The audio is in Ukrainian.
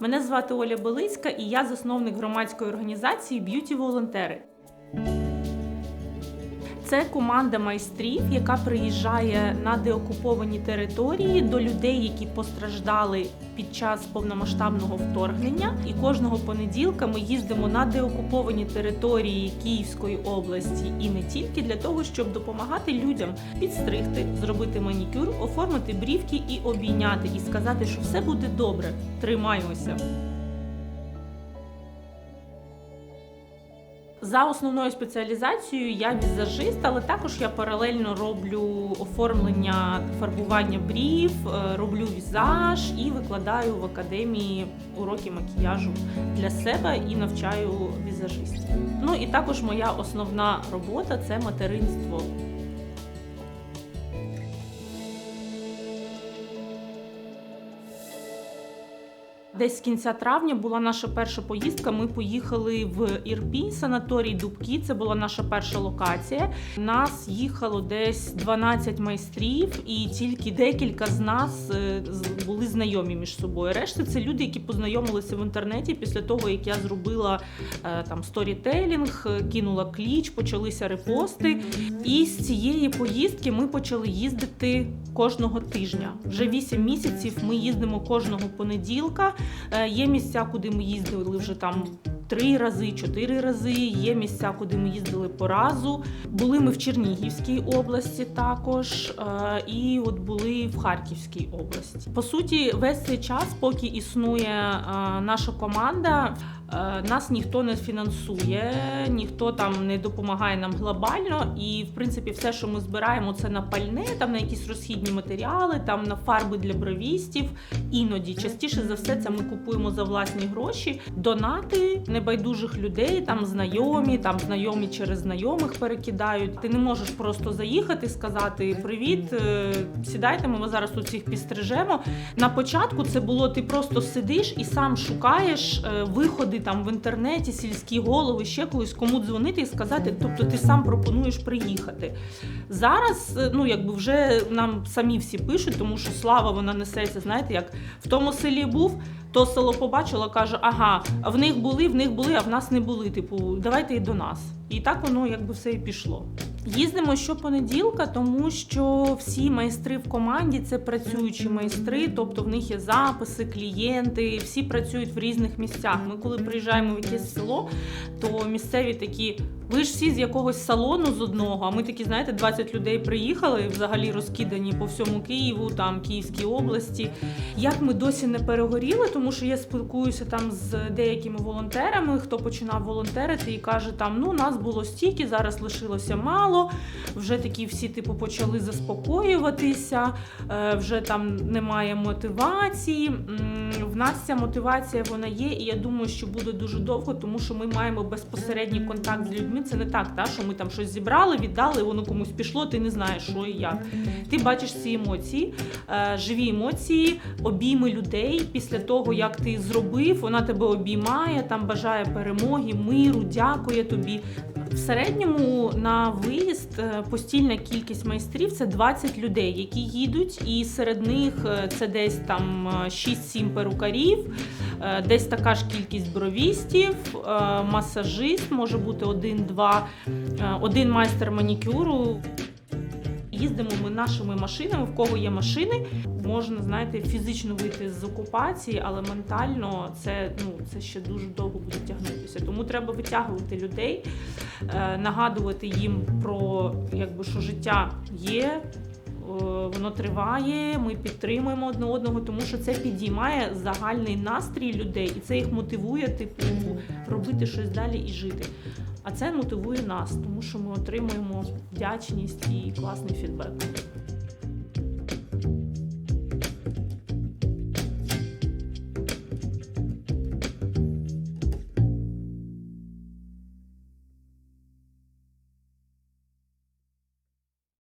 Мене звати Оля Белицька і я засновник громадської організації Б'юті Волонтери. Це команда майстрів, яка приїжджає на деокуповані території до людей, які постраждали під час повномасштабного вторгнення. І кожного понеділка ми їздимо на деокуповані території Київської області і не тільки для того, щоб допомагати людям підстригти, зробити манікюр, оформити брівки і обійняти, і сказати, що все буде добре. Тримаємося. За основною спеціалізацією я візажист, але також я паралельно роблю оформлення фарбування брів, е, роблю візаж і викладаю в академії уроки макіяжу для себе і навчаю візажистів. Ну і також моя основна робота це материнство. Десь з кінця травня була наша перша поїздка. Ми поїхали в Ірпінь, санаторій Дубки. Це була наша перша локація. Нас їхало десь 12 майстрів, і тільки декілька з нас е, були знайомі між собою. Решта це люди, які познайомилися в інтернеті після того, як я зробила е, там сторітелінг, е, кинула кліч, почалися репости. І з цієї поїздки ми почали їздити кожного тижня. Вже 8 місяців ми їздимо кожного понеділка. Е, Є місця, куди ми їздили вже там. Три рази, чотири рази. Є місця, куди ми їздили по разу. Були ми в Чернігівській області також, е, і от були в Харківській області. По суті, весь цей час, поки існує е, наша команда, е, нас ніхто не фінансує, ніхто там не допомагає нам глобально. І в принципі, все, що ми збираємо, це на пальне, там на якісь розхідні матеріали, там на фарби для бровістів. Іноді частіше за все це ми купуємо за власні гроші. Донати небайдужих людей, там знайомі, там знайомі через знайомих перекидають. Ти не можеш просто заїхати, сказати Привіт, е, сідайте, ми вас зараз всіх підстрижемо. На початку це було ти просто сидиш і сам шукаєш е, виходи там в інтернеті, сільські голови, ще когось, кому дзвонити і сказати. Тобто ти сам пропонуєш приїхати. Зараз, е, ну якби вже нам самі всі пишуть, тому що слава вона несеться. Знаєте, як в тому селі був, то село побачило, каже: ага, в них були, в них були, а в нас не були. Типу, давайте і до нас. І так воно якби все і пішло. Їздимо щопонеділка, тому що всі майстри в команді це працюючі майстри, тобто в них є записи, клієнти, всі працюють в різних місцях. Ми коли приїжджаємо в якесь село, то місцеві такі. Ви ж всі з якогось салону з одного, а ми такі, знаєте, 20 людей приїхали взагалі розкидані по всьому Києву, там Київській області. Як ми досі не перегоріли, тому що я спілкуюся там з деякими волонтерами, хто починав волонтерити і каже, там ну нас було стільки, зараз лишилося мало. Вже такі всі типу почали заспокоюватися, е, вже там немає мотивації. В нас ця мотивація вона є, і я думаю, що буде дуже довго, тому що ми маємо безпосередній контакт з людьми. Це не так, та що ми там щось зібрали, віддали, воно комусь пішло, ти не знаєш, що і як. Ти бачиш ці емоції, е, живі емоції, обійми людей після того, як ти зробив, вона тебе обіймає, там бажає перемоги, миру, дякує тобі. В середньому на виїзд е, постільна кількість майстрів це 20 людей, які їдуть, і серед них е, це десь там е, 6-7 перукарів, е, десь така ж кількість бровістів, масажист, може бути один-два, один майстер манікюру. Їздимо ми нашими машинами, в кого є машини, можна знаєте, фізично вийти з окупації, але ментально це ну це ще дуже довго буде тягнутися. Тому треба витягувати людей, е, нагадувати їм про якби що життя є. е, Воно триває, ми підтримуємо одне одного, тому що це підіймає загальний настрій людей, і це їх мотивує, типу, робити щось далі і жити. А це мотивує нас, тому що ми отримуємо вдячність і класний фідбек.